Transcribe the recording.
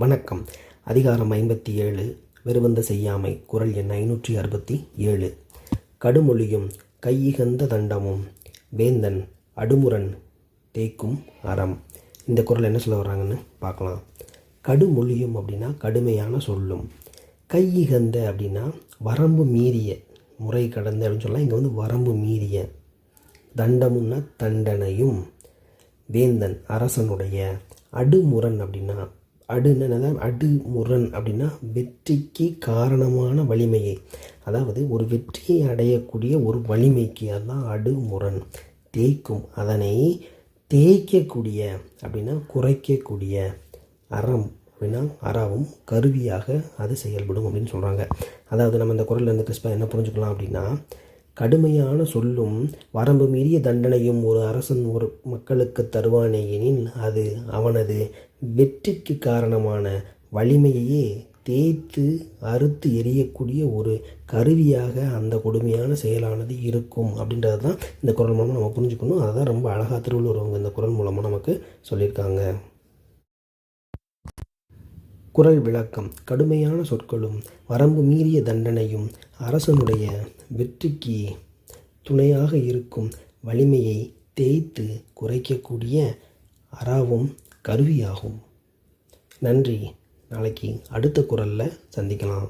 வணக்கம். அதிகாரம் ஐம்பத்தி ஏழு வெறுவந்த செய்யாமை குரல் எண் ஐநூற்றி அறுபத்தி ஏழு. கடுமொழியும் கையிகந்த தண்டமும் வேந்தன் அடுமுரன் தேய்க்கும் அறம். இந்த குரல் என்ன சொல்ல வர்றாங்கன்னு பார்க்கலாம். கடுமொழியும் அப்படின்னா கடுமையான சொல்லும். கையிகந்த அப்படின்னா வரம்பு மீறிய முறை கடந்த அப்படின்னு சொல்லலாம். இங்கே வந்து வரம்பு மீறிய. தண்டமுன்னா தண்டனையும். வேந்தன் அரசனுடைய. அடுமுரன் அப்படின்னா அடுன்னு அடு முரண் அப்படின்னா வெற்றிக்கு காரணமான வலிமையை. அதாவது ஒரு வெற்றியை அடையக்கூடிய ஒரு வலிமைக்கு அதுதான் அடுமுரண். தேய்க்கும் அதனை தேய்க்கக்கூடிய அப்படின்னா குறைக்கக்கூடிய அறம் அப்படின்னா அறவும் கருவியாக அது செயல்படும் அப்படின்னு சொல்கிறாங்க அதாவது நம்ம இந்த குரலில் இருந்து கிறிஸ்பா என்ன புரிஞ்சுக்கலாம் அப்படின்னா கடுமையான சொல்லும் வரம்பு மீறிய தண்டனையும் ஒரு அரசன் ஒரு மக்களுக்கு தருவானே எனில் அது அவனது வெற்றிக்கு காரணமான வலிமையையே தேய்த்து அறுத்து எரியக்கூடிய ஒரு கருவியாக அந்த கொடுமையான செயலானது இருக்கும் அப்படின்றது தான் இந்த குரல் மூலமாக நம்ம புரிஞ்சுக்கணும். அதை தான் ரொம்ப அழகாக திருவள்ளுவர் அவங்க இந்த குரல் மூலமாக நமக்கு சொல்லியிருக்காங்க. குரல் விளக்கம் கடுமையான சொற்களும் வரம்பு மீறிய தண்டனையும் அரசனுடைய வெற்றிக்கு துணையாக இருக்கும் வலிமையை தேய்த்து குறைக்கக்கூடிய அறாவும் கருவியாகும். நன்றி. நாளைக்கு அடுத்த குரலில் சந்திக்கலாம்.